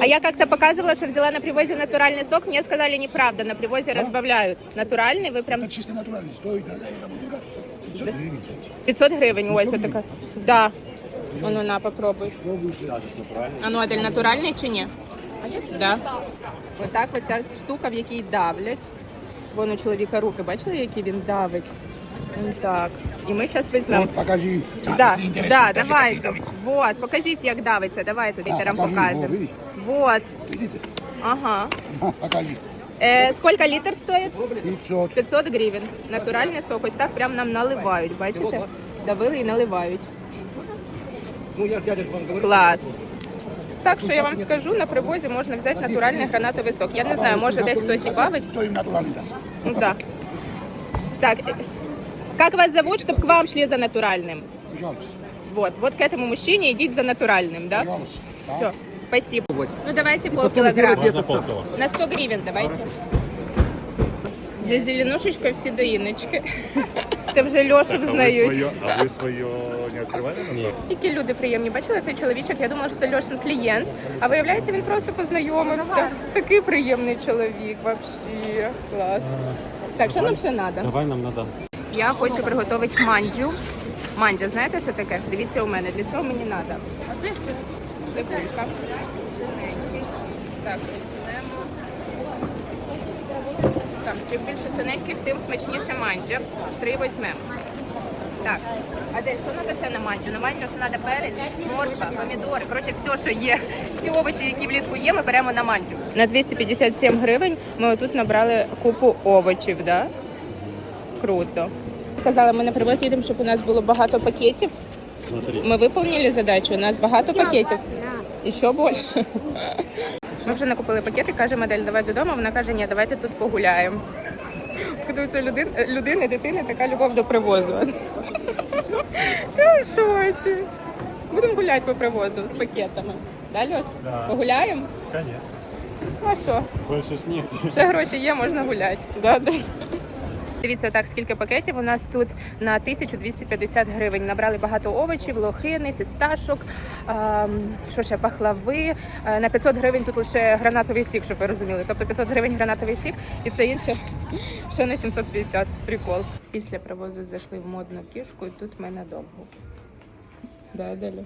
А я как-то показывала, что взяла на привозе натуральный сок. Мне сказали неправда, на привозе разбавляют. Натуральный, вы прям Это чисто натуральный. Стоит да, эта бутылка 500 гривен. 500 гривень. Ось отака. Да. А ну на, попробуй. Пробуйте. А ну, Адель, натуральний чи ні? Да. Отак оця штука, в якій давлять. Вон у чоловіка руки, бачили, які він давить? Ось Так. І ми зараз візьмемо. Вот, покажи. Да, да, давайте. Вот, покажіть, як давиться. Давайте Да, літерам покажи, покажемо. во. Вот, Видите? ага. Ага, покажи. Е, скільки літр стоїть? 500. 500 гривень. Натуральний сок. Ось так прям нам наливають, бачите? Давили і наливають. Ну я вам говорю. Клас. Так що я вам скажу, на привозі можна взяти натуральний гранатовий сок. Я не знаю, може десь хтось і бавить. Кто им натуральный даст? Ну да. Так, э, как вас зовут, чтобы к вам шли за натуральным? Пожалуйста. Вот, вот к этому мужчине идите за натуральным, да? Пожалуйста. Да. Все, спасибо. Ну давайте полкилограмма. На 100 гривен давайте. За зеленушечкой всі доїночки. Ти вже Льошу А ви взнають. своє, а ви своє не відкривали? Ні. Які люди приємні. Бачили цей чоловічок? Я думала, що це Льошин клієнт. А виявляється, він просто познайомився. Такий приємний чоловік, вообще. Клас. Так, що нам ще треба? Давай нам надо. Я хочу приготувати манджу. Манджа, знаєте, що таке? Дивіться у мене. Для цього мені треба. Цибулька. Так, візьмемо. Так, чим більше синеньких, тим смачніше манджа. Три візьмемо. Так, а де що треба ще на манджу? На манджу що треба перець, морква, помідори. Коротше, все, що є. Всі овочі, які влітку є, ми беремо на манджу. На 257 гривень ми тут набрали купу овочів, да? Круто. Казали, ми на привоз їдемо, щоб у нас було багато пакетів. Смотри. Ми виконали задачу, у нас багато пакетів. І що більше. Ми вже накупили пакети, каже модель, давай додому. Вона каже, ні, давайте тут погуляємо. Коли у людини, людини, дитини така любов до привозу. Будемо гуляти по привозу з пакетами. Да, Льош? Да. Погуляємо? Конечно. Ну а що? Больше ж. Ще гроші є, можна гуляти. Да, да. Дивіться, так, скільки пакетів у нас тут на 1250 гривень. Набрали багато овочів, лохини, фісташок, ем, що ще, пахлави. Е, На 500 гривень тут лише гранатовий сік, щоб ви розуміли. Тобто 500 гривень гранатовий сік і все інше ще на 750. Прикол. Після привозу зайшли в модну кішку і тут ми надовго. Да, Аделя?